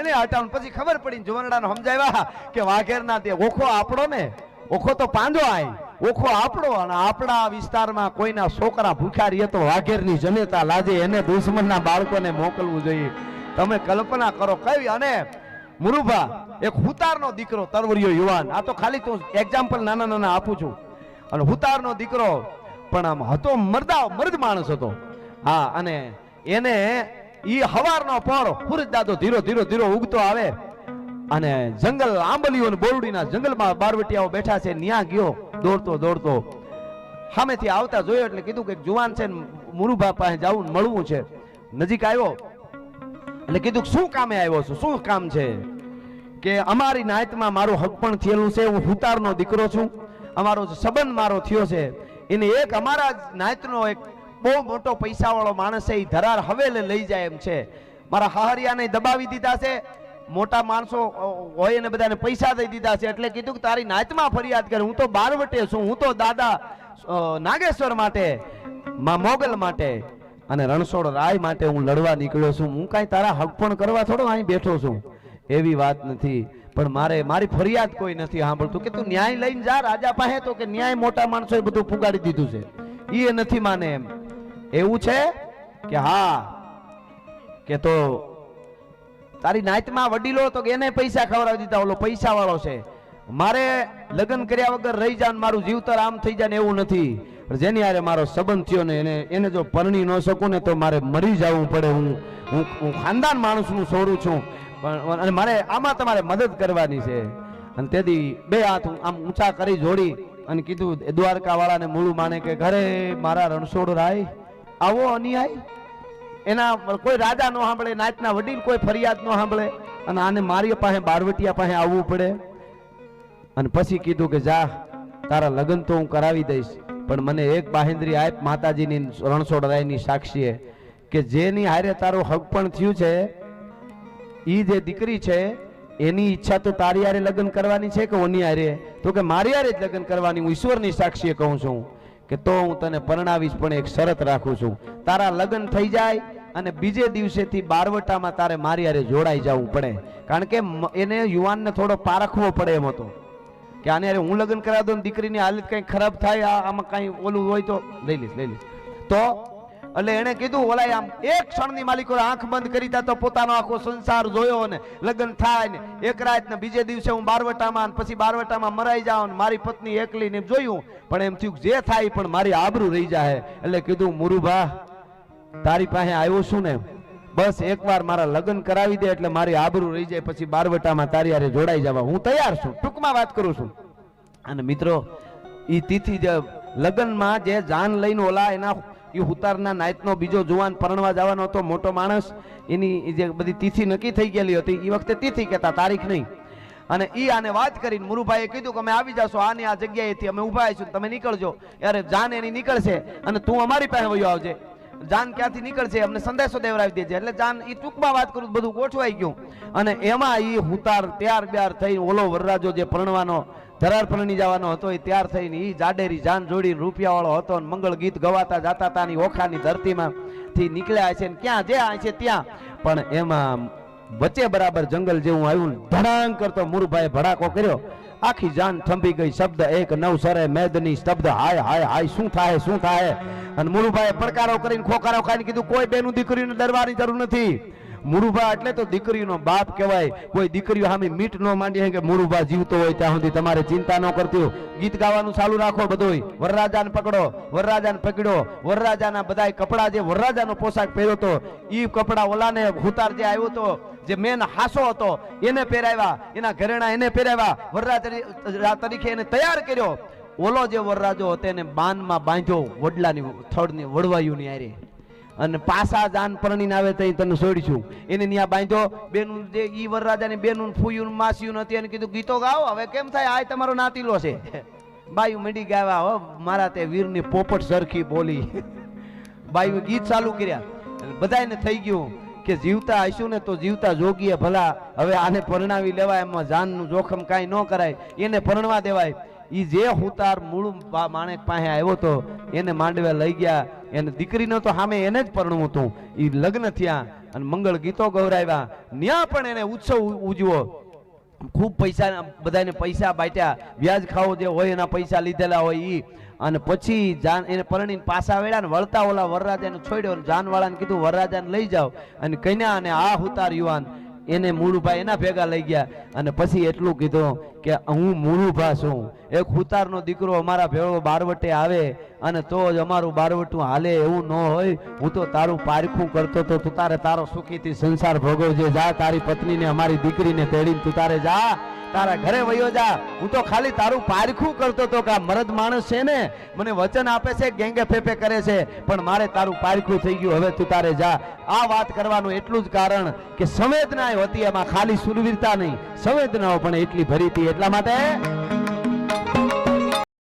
એને હટાવું પછી ખબર પડી જુવાનડાને સમજાવ્યા કે વાઘેરના તે ઓખો આપણો ને? ઓખો તો પાંદો આય. ઓખો આપણો અને આપણા વિસ્તારમાં કોઈના છોકરા ભૂખ્યા રહીએ તો વાઘેરની જનતા લાજે એને દુશ્મનના બાળકોને મોકલવું જોઈએ. તમે કલ્પના કરો કઈ અને મુરુભા, એક હુતારનો દીકરો, તરવરિયો યુવાન. આ તો ખાલી તો એક્ઝામ્પલ નાના નાના આપું છું. અને હુતારનો દીકરો, પણ આમ હતો મર્દા, મર્દ માણસ હતો. હા, અને એને ઈ હવારનો પોર હુરજ દાદો ધીરો ધીરો ધીરો ઉગતો આવે. અને જંગલ આંબલીઓ અને બોરડીના જંગલમાં બારવટિયાઓ બેઠા છે, ન્યા ગયો, દોડતો દોડતો. સામેથી આવતા જોયો એટલે કીધું કે જુવાન છે ને મુરુભા પાસે જવું મળવું છે. નજીક આવ્યો. એટલે કીધું કે શું કામે આવ્યો છું? શું કામ છે? કે અમારી નાયતમાં મારું હક પણ થયેલું છે, હું હુતારનો દીકરો છું. અમારો સંબંધ મારો થયો છે. એને એક અમારા નાયતનો એક બહુ મોટો પૈસાવાળો માણસ છે એ ધરાર હવેલે લઈ જાય એમ છે. મારા હહરિયાને દબાવી દીધા છે. મોટા માણસો હોય ને બધાને પૈસા દઈ દીધા છે. એટલે કીધું કે તારી નાતમાં ફરિયાદ કરે. હું તો બારવટે છું. હું તો દાદા નાગેશ્વર માટે, માં મોગલ માટે અને રણછોડ રાય માટે હું લડવા નીકળ્યો છું. હું કાંઈ તારા હક પણ કરવા થોડો અહીં બેઠો છું. એવી વાત નથી. પણ મારે, મારી ફરિયાદ કોઈ નથી સાંભળતું કે તું ન્યાય લઈને જા રાજા પાસે તો કે ન્યાય મોટા માણસોએ બધું પુગાડી દીધું છે. એ નથી માને એમ. એવું છે? કે હા. કે તો તારી નાતમાં વડીલો તો એને પૈસા ખવડાવી દીધા, ઓલો પૈસા વાળો છે. મારે લગ્ન કર્યા વગર રહી જાય મારું જીવતર આમ થઈ જાય ને એવું નથી. જેની હારે મારો સંબંધ થયો ને એને એને જો પરણી ન શકું ને તો મારે મરી જવું પડે. હું હું હું ખાનદાન માણસનું છોડું છું. પણ, અને મારે, આમાં તમારે મદદ કરવાની છે. અને તેથી બે હાથ આમ ઊંચા કરી જોડી અને કીધું દ્વારકા વાળાને મૂળું માને કે ઘરે મારા રણછોડ રાય આવો અન્યાય? એના કોઈ રાજા ન સાંભળે નાચના વડીલ કોઈ ફરિયાદ ન સાંભળે, અને આને મારી પાસે, બારવટિયા પાસે આવવું પડે. અને પછી કીધું કે, જા, તારા લગ્ન તો હું કરાવી દઈશ, પણ મને એક બાહેન્દ્રી આપ માતાજીની રણછોડરાયની સાક્ષીએ કે જેની હારે તારો હક પણ થયું છે એ જે દીકરી છે, એની ઈચ્છા તો તારી હારે લગ્ન કરવાની છે કે ઓની હારે? તો કે મારી હારે જ લગ્ન કરવાની, હું ઈશ્વરની સાક્ષીએ કહું છું. કે તો હું તને પરણાવીશ, પણ એક શરત રાખું છું. તારા લગ્ન થઈ જાય અને બીજે દિવસેથી બારવટામાં તારે મારી હારે જોડાઈ જવું પડે. કારણ કે એને યુવાનને થોડો પારખવો પડે એમ હતો. કે આને અરે હું લગ્ન કરાવ દઉં દીકરીની હાલત કંઈ ખરાબ થાય આમાં કંઈ ઓલું હોય તો, લઈ લઈશ લઈ લઈશ. તો એટલે એને કીધું ઓલાય આમ એક ક્ષણની માલિકો આંખ બંધ કરી તા પોતાનો આખો સંસાર જોયો ને લગ્ન થાય ને એક રાત ને બીજે દિવસે હું બારવટામાં પછી બારવટામાં મરાઈ જાઉં મારી પત્ની એકલી ને જોયું, પણ એમ થયું જે થાય પણ મારી આબરૂ રહી જાય એટલે કીધું, મુરુભા, તારી પાસે આવ્યો છું ને, બસ એકવાર મારા લગ્ન કરાવી દે એટલે મારી આબરૂ રહી જાય, પછી બારવટામાં તારી હારે જોડાઈ જવા. હું તૈયાર છું, ટૂંકમાં વાત કરું છું. અને મિત્રો એ તિથિ જે લગ્નમાં જે જાન લઈને ઓલા એના ઈ હુતારના નાયતનો બીજો જુવાન પરણવા જવાનો હતો, મોટો માણસ. એની જે બધી તિથિ નક્કી થઈ ગયેલી હતી એ વખતે તિથિ કહેતા, તારીખ નહીં. અને એ આને વાત કરીને મુરુભાઈએ કીધું કે અમે આવી જાશો, આની આ જગ્યાએથી અમે ઊભા આવીશું, તમે નીકળજો. યારે જાન એની નીકળશે અને તું અમારી પાસે વયો આવજે. જાન ક્યાંથી નીકળશે, અમને સંદેશો દેવરાવી દેજે. એટલે જાન એ ટૂંકમાં વાત કરું બધું ગોઠવાઈ ગયું. અને એમાં એ હુતાર ત્યાર બ્યાર થઈ ઓલો વરરાજો જે પરણવાનો ધરાર પરણી જવાનો હતો, એ તૈયાર થઈને એ જાડેરી જાન જોડી રૂપિયાવાળો હતો અને મંગળ ગીત ગવાતા જાતા હતા ની ઓખાની ધરતીમાં થી નીકળ્યા છે ને ક્યાં જે આ છે ત્યાં. પણ એમાં વચ્ચે બરાબર જંગલ જેવું આવ્યું ધડાંગ કરતો મુરભાઈ ભડાકો કર્યો. આખી જાન થંભી ગઈ, શબ્દ એક, નવ સરે, મેદની શબ્દ હાય હાય હાય, શું થાય શું થાય? અને મુરુભાઈ પડકારો કરીને ખોકારો ખાઈને કીધું, કોઈ બેનું દીકરીને ડરવાની જરૂર નથી. મુરુભા એટલે તો દીકરીનો બાપ કહેવાય. કોઈ દીકરીઓ સામે મીઠ ન માંડી કે મુરુભા જીવતો હોય ત્યાં સુધી તમારે ચિંતા ન કરતી ગીત ગાવાનું ચાલુ રાખો બધુંય. વરરાજાને પકડો વરરાજાને પકડો. વરરાજાના બધા કપડા જે વરરાજાનો પોશાક પહેર્યો હતો એ કપડા ઓલાને હુતાર જે આવ્યો તો, જે મેન હાસો હતો, એને પહેરાવ્યા. એના ઘરેણા એને પહેરાવ્યા. વરરાજ તરીકે એને તૈયાર કર્યો. ઓલો જે વરરાજો હતો એને બાનમાં બાંધ્યો, વડલાની, થડની, વડવાયુની આરે. અને પાસા જાન પરણીને આવે તઈ તને છોડીશું એને ત્યાં બાંધ્યો. બેનું જે ઈ વરરાજાની બેનું ફૂયું માસ્યું નથી એને કીધું, ગીતો ગાઓ, હવે કેમ થાય? આ તમારો નાતીલો છે. બાયું મંડી ગાવા હો, મારા તે વીરની પોપટ સરખી બોલી. બાયું ગીત ચાલુ કર્યા. બધાને થઈ ગયું કે જીવતા હશું ને તો જીવતા જોગીએ ભલા. હવે આને પરણાવી લેવાય, એમાં જાનનું જોખમ કાંઈ ન કરાય. એને પરણવા દેવાય. એ જે હુતાર મૂળ માણેક પાસે આવ્યો તો એને માંડવે લઈ ગયા. એને દીકરીનો તો સામે એને જ પરણવું હતું. એ લગ્ન થયા અને મંગળ ગીતો ગૌરાવ્યા. ત્યાં પણ એને ઉત્સવ ઉજવો ખૂબ પૈસા, બધાને પૈસા બાટ્યા. વ્યાજ ખાવો જે હોય એના પૈસા લીધેલા હોય એ અને પછી જાન, એને પરણીને પાછા વેળા ને વળતા ઓલા વરરાજાને છોડ્યો જાનવાળાને કીધું, વરરાજાને લઈ જાઓ. અને કન્યા અને આ હુતાર યુવાન એને મૂળુભા એના ભેગા લઈ ગયા અને પછી એટલું કીધું કે હું મૂળુભા છું. એક ઉતારનો દીકરો અમારા ભેળો બારવટે આવે અને તો જ અમારું બારવટું હાલે એવું ન હોય. હું તો તારું પારખું કરતો તો તું તારે તારો સુખીથી સંસાર ભોગવજે. જા તારી પત્નીને, અમારી દીકરીને તેડીને તું તારે જા. તારા ઘરે વયો જા. હું તો ખાલી તારું પારખું કરતો તો કે મરદ માણસ છે ને, મને વચન આપે છે, ગેંગે ફેફે કરે છે, પણ મારે તારું પારખું થઈ ગયું, હવે તું તારે જા. આ વાત કરવાનું એટલું જ કારણ કે સંવેદના હતી, એમાં ખાલી સુરવીરતા નહીં. સંવેદનાઓ પણ એટલી ભરી હતી એટલા માટે